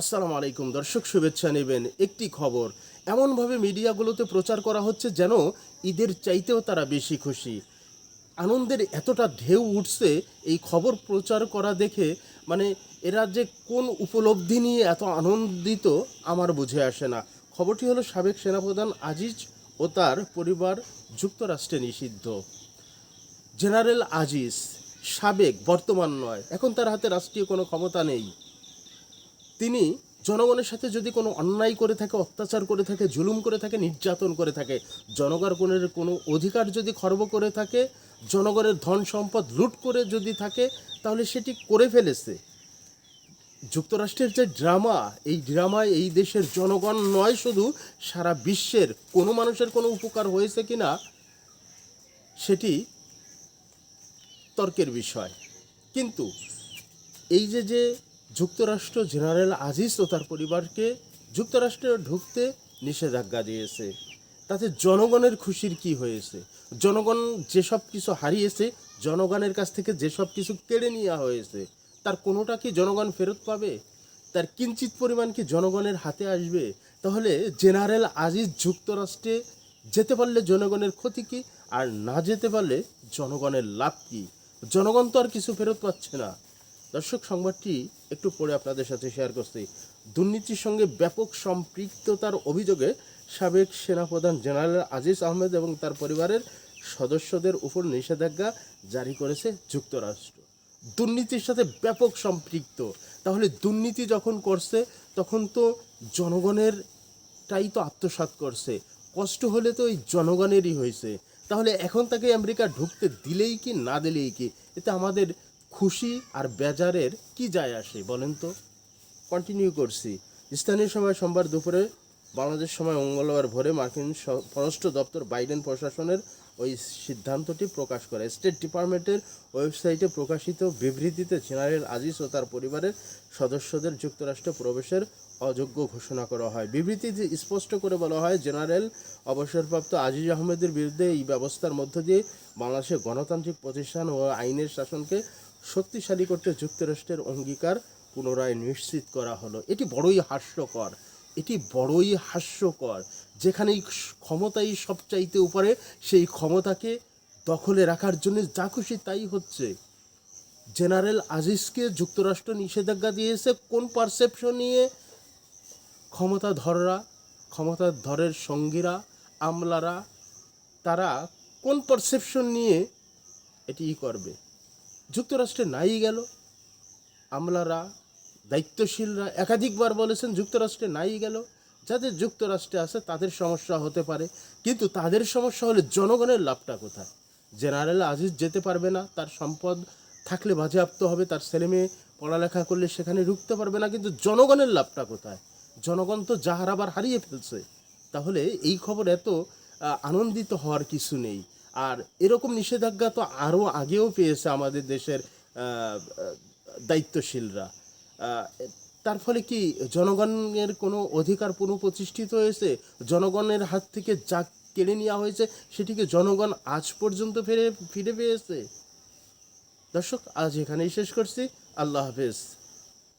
আসসালামু আলাইকুম। দর্শক, শুভেচ্ছা নেবেন। একটি খবর, এমনভাবে মিডিয়াগুলোতে প্রচার করা হচ্ছে যেন ঈদের চাইতেও তারা বেশি খুশি। আনন্দের এতটা ঢেউ উঠছে, এই খবর প্রচার করা দেখে মানে এরা যে কোন উপলব্ধি নিয়ে এত আনন্দিত আমার বুঝে আসে না। খবরটি হলো সাবেক সেনাপ্রধান আজিজ ও তার পরিবার যুক্তরাষ্ট্রে নিষিদ্ধ। জেনারেল আজিজ, সাবেক, বর্তমান নয়। এখন তার হাতে রাষ্ট্রীয় কোনো ক্ষমতা নেই। তিনি জনগণের সাথে যদি কোনো অন্যায় করে থাকে, অত্যাচার করে থাকে, জুলুম করে থাকে, নির্যাতন করে থাকে, জনগণের কোনো অধিকার যদি খর্ব করে থাকে, জনগণের ধন সম্পদ লুট করে যদি থাকে, তাহলে সেটি করে ফেলেছে। যুক্তরাষ্ট্রের যে ড্রামা, এই ড্রামায় এই দেশের জনগণ নয়, শুধু সারা বিশ্বের কোনো মানুষের কোনো উপকার হয়েছে কি না সেটি তর্কের বিষয়। কিন্তু এই যে যে যুক্তরাষ্ট্র জেনারেল আজিজ ও তার পরিবারকে যুক্তরাষ্ট্রে ঢুকতে নিষেধাজ্ঞা দিয়েছে। তাতে জনগণের খুশির কি হয়েছে? জনগণ যেসব কিছু হারিয়েছে, জনগণের কাছ থেকে যেসব কিছু কেড়ে নেওয়া হয়েছে, তার কোনোটা কি জনগণ ফেরত পাবে? তার কিঞ্চিত পরিমাণ কি জনগণের হাতে আসবে? তাহলে জেনারেল আজিজ যুক্তরাষ্ট্রে যেতে পারলে জনগণের ক্ষতি কি? আর না যেতে পারলে জনগণের লাভ কি? জনগণ তো আর কিছু ফেরত পাচ্ছে না। দর্শক, সংবাদটি একটু পরে আপনাদের সাথে শেয়ার করছি। দুর্নীতির সঙ্গে ব্যাপক সম্পৃক্ততার অভিযোগে সাবেক সেনাপ্রধান জেনারেল আজিজ আহমেদ এবং তার পরিবারের সদস্যদের উপর নিষেধাজ্ঞা জারি করেছে যুক্তরাষ্ট্র। দুর্নীতির সাথে ব্যাপক সম্পৃক্ত। তাহলে দুর্নীতি যখন করছে, তখন তো জনগণের টাই তো আত্মসাৎ করছে। কষ্ট হলে তো ওই জনগণেরই হয়েছে। তাহলে এখন তাকে আমেরিকা ঢুকতে দিলেই কি, না দিলেই কি? এতে আমাদের খুশি আর বেজারের কি যায় আসে বলেন তো? কন্টিনিউ করছি। স্থানীয় সময় সোমবার দুপুরে, বাংলাদেশ সময় মঙ্গলবার ভোরে মার্কিন পররাষ্ট্র দপ্তর বাইডেন প্রশাসনের ওই সিদ্ধান্তটি প্রকাশ করে। স্টেট ডিপার্টমেন্টের ওয়েবসাইটে প্রকাশিত বিবৃতিতে জেনারেল আজিজ ও তার পরিবারের সদস্যদের যুক্তরাষ্ট্রে প্রবেশের অযোগ্য ঘোষণা করা হয়। বিবৃতিতে স্পষ্ট করে বলা হয়, জেনারেল অবসরপ্রাপ্ত আজিজ আহমেদের বিরুদ্ধে এই ব্যবস্থার মধ্য দিয়ে বাংলাদেশের গণতান্ত্রিক প্রতিষ্ঠান ও আইনের শাসনকে শক্তিশালী করতে যুক্তরাষ্ট্রের অঙ্গীকার পুনরায় নিশ্চিত করা হলো। এটি বড়ই হাস্যকর। এটি বড়ই হাস্যকর। যেখানে ক্ষমতাই সবচাইতে উপরে, সেই ক্ষমতাকে দখলে রাখার জন্য যা খুশি তাই হচ্ছে। জেনারেল আজিজকে যুক্তরাষ্ট্র নিষেধাজ্ঞা দিয়েছে। কোন পারসেপশন নিয়ে? ক্ষমতাধররা, ক্ষমতাধরের সঙ্গীরা, আমলারা, তারা কোন পারসেপশন নিয়ে এটি করবে? যুক্তরাষ্ট্রে নাই গেল। আমলারা, দায়িত্বশীলরা একাধিকবার বলেছেন যুক্তরাষ্ট্রে নাই গেল। যাদের যুক্তরাষ্ট্রে আছে, তাদের সমস্যা হতে পারে। কিন্তু তাদের সমস্যা হলে জনগণের লাভটা কোথায়? জেনারেল আজিজ যেতে পারবে না, তার সম্পদ থাকলে বাজেয়াপ্ত হবে, তার ছেলে মেয়ে পড়ালেখা করলে সেখানে ঢুকতে পারবে না, কিন্তু জনগণের লাভটা কোথায়? জনগণ তো যা হারাবার হারিয়ে ফেলছে। তাহলে এই খবর এত আনন্দিত হওয়ার কিছু নেই। আর এরকম নিষেধাজ্ঞা তো আরও আগেও পেয়েছে আমাদের দেশের দায়িত্বশীলরা। তার ফলে কি জনগণের কোনো অধিকার পুনঃপ্রতিষ্ঠিত হয়েছে? জনগণের হাত থেকে যা কেড়ে নেওয়া হয়েছে, সেটিকে জনগণ আজ পর্যন্ত ফিরে ফিরে পেয়েছে? দর্শক, আজ এখানেই শেষ করছি। আল্লাহ হাফেজ।